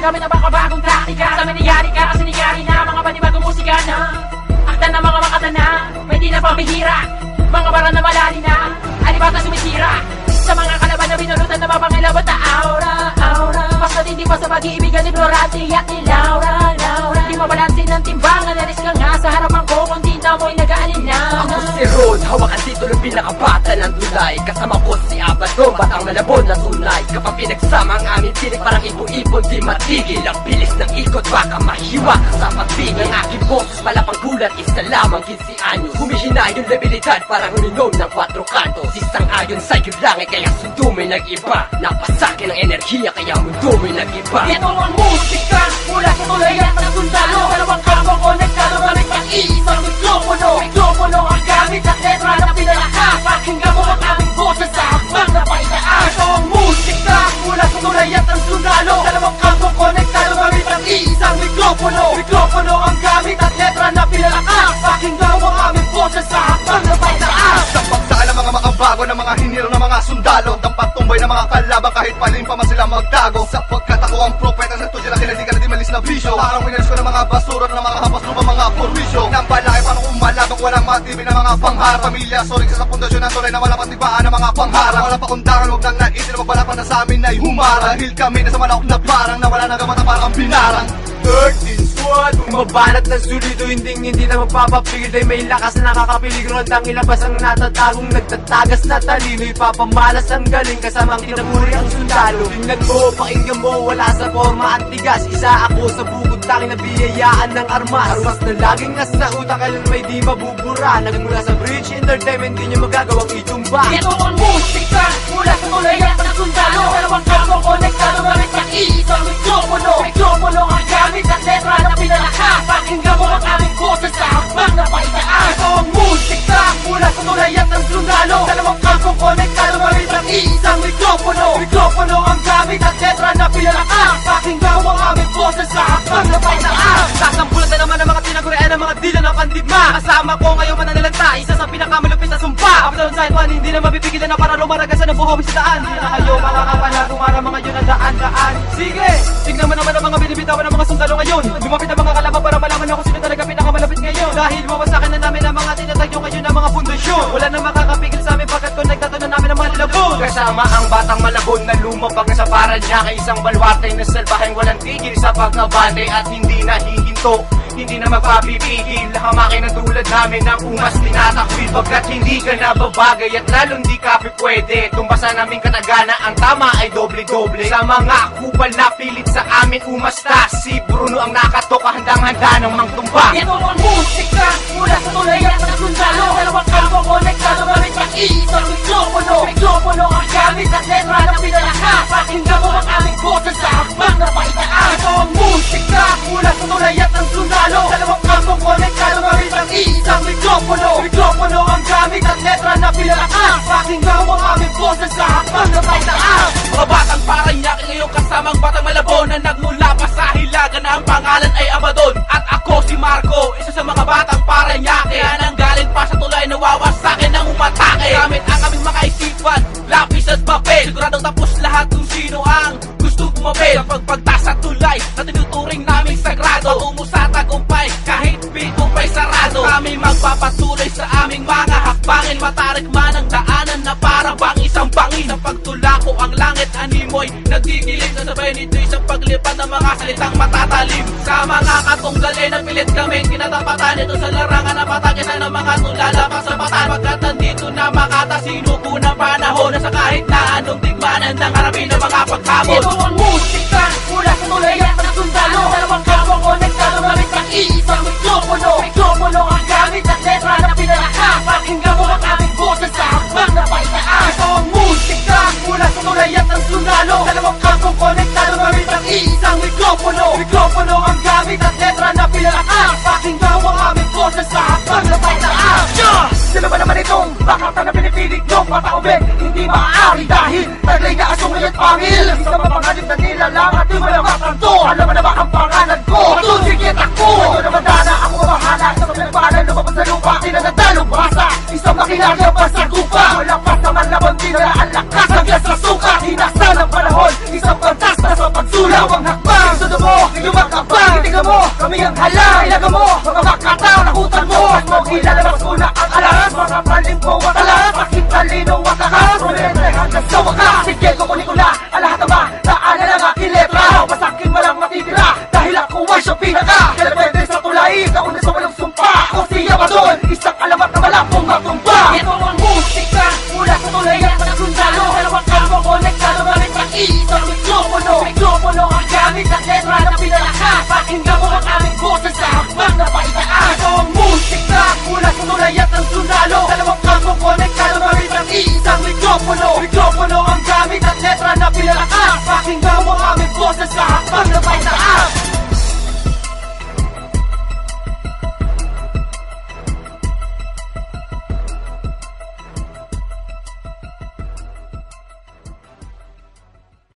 yung magamit ang makabagong taktika Sa nangyayari ka kasi nangyari na. Mga panibagong musika na. Akta na mga makata na, may di na pambihira Mga bara na malali na, alibata sumisira? Sa mga kalaban na binulutan na mapangilabot na aura, aura Basta hindi pa sa pag-iibigan ni Florante at ni Laura, Laura Di mabalansin ng timbangan, naris ka nga sa harapan ko Kung di na mo'y nag-aalinaw Ako si Ron, hawak ang titulo pinakabata ng tulay. Kasama ko si Abaddon, batang malabon na tunay. Kapag pinagsama ang aming tinig parang ipo-ipon Di matigil. Ang bilis ng ikot Baka mahiwa ka sa pagpigil. Ang aking boses palapang gulat, isa lamang 15 anyos Humihina yung labilidad parang uminom ng 4 kanto. Isang ayon sa langit kaya sundo may nag-iba. Napasakin ang enerhiya kaya mundo may nag-iba. Ito ang musika mula sa tulay at ng sundalo Dalawang kampong konektado gamit ang iisang mikropono Mikropono ang gamit at letra walang matibig ng mga panghara Pamilya, sorry sa pundasyon ng tulay na wala patibaan ng mga panghara Wala pa kundangan, huwag nang naitin. Na magbala pa na sa amin ay humara Dahil kami na sa manok na parang na wala na gamata parang binarang. 13 squad Bumabanat ng sulido, hindi hindi na magpapapigil Ay may lakas na nakakapilig Rondang ilabas ang natatagong Nagtatagas na talino. Ipapamalas ang galing Kasamang tinaburi ang sundalo. Tingnan mo, pakinggan mo Wala sa forma at tigas. Isa ako sa bukod tanging nabiyayaan ng armas. Armas na laging nasa utak Kailan may di mabubura. Nagmula sa bridge entertainment Di nyo magagawang itumba. Ito ang musika mula sa tulay at ng sundalo. Dalawang kampong konektado gamit ang iisang mikropono. Mikropono ang gamit at letra na pinalakas Pakinggan mo ang aming boses sa hakbang na paitaas Ito ang musika mula sa tulay at ng sundalo. Dalawang kampong one, hindi na mapipigilan na para lumaragasan ng buhawin sa daan. Hindi na kayo makakapala Kumara mga yun ang daan-daan Sige, tignan mo naman ang mga binibitawan ng mga sundalo ngayon. Lumapit ang mga kalaban para malaman ako sino talaga pinakamalapit ngayon. Dahil wawasakin na namin ang mga tinatagyo kayo ng mga pundasyon. Wala na makakapigil sa amin pagkat konektado na namin ang mga labon. Kasama ang batang malabon na lumabag sa Paranaque Isang balwarte na salbaheng walang tigil sa pagkabante At hindi nahihinto, hindi na magpapipigil Hamakin ang tulad namin ng umas. Tinatakwil Pagkat hindi ka nababagay at lalong di ka pwede. Tumbasan namin katagana, ang tama ay doble-doble. Sa mga kupal na pilit sa amin umasta. Si Bruno ang nakatoka, handang-handa ng mangtumba Ito ang musika mula sa tulay at ng sundalo Dalawang kampong konektado gamit ang iisang mikropono. Mikropono ang gamit at letra na pinalakas Pakinggan magpapatuloy sa aming mga hakbangin. Matarik man ang daanan na para bang isang bangin. Sa pagtulako ang langit animoy nagdidilim Kasabay nito isang paglipad ng mga salitang matatalim. Sa mga katunggalin na pilit kami Kinatapatan ito sa larangan na patakisan ng mga tulala pa sa patan Pagkat nandito na makata sinuko ng panahon. Na sa kahit na anong tigmanan ng harapin ng mga mataubig? Hindi maaari dahil taglay na asong ngayon pangil. Isang mapanganib na nilalang at di mo na matanto. Alam mo na ba ang pangalan ko? Tusigit ako Ito naman dana ako mamahala Sa pinagpaanan lumabas sa lupa Di na nadalong basa. Isang makinagya pa sa gupa Walang pa sa malabang di na ang lakas Hanggang sa suka. Hinasa ng panahon Isang pantas na sa pagsulaw Ang hakbang. Sundo mo Iyong makabang Itignan mo Kami ang halang Ilagan mo Mga makataw Nakutan mo. Mas mo ilalabas ko na ang alas. Mga pralim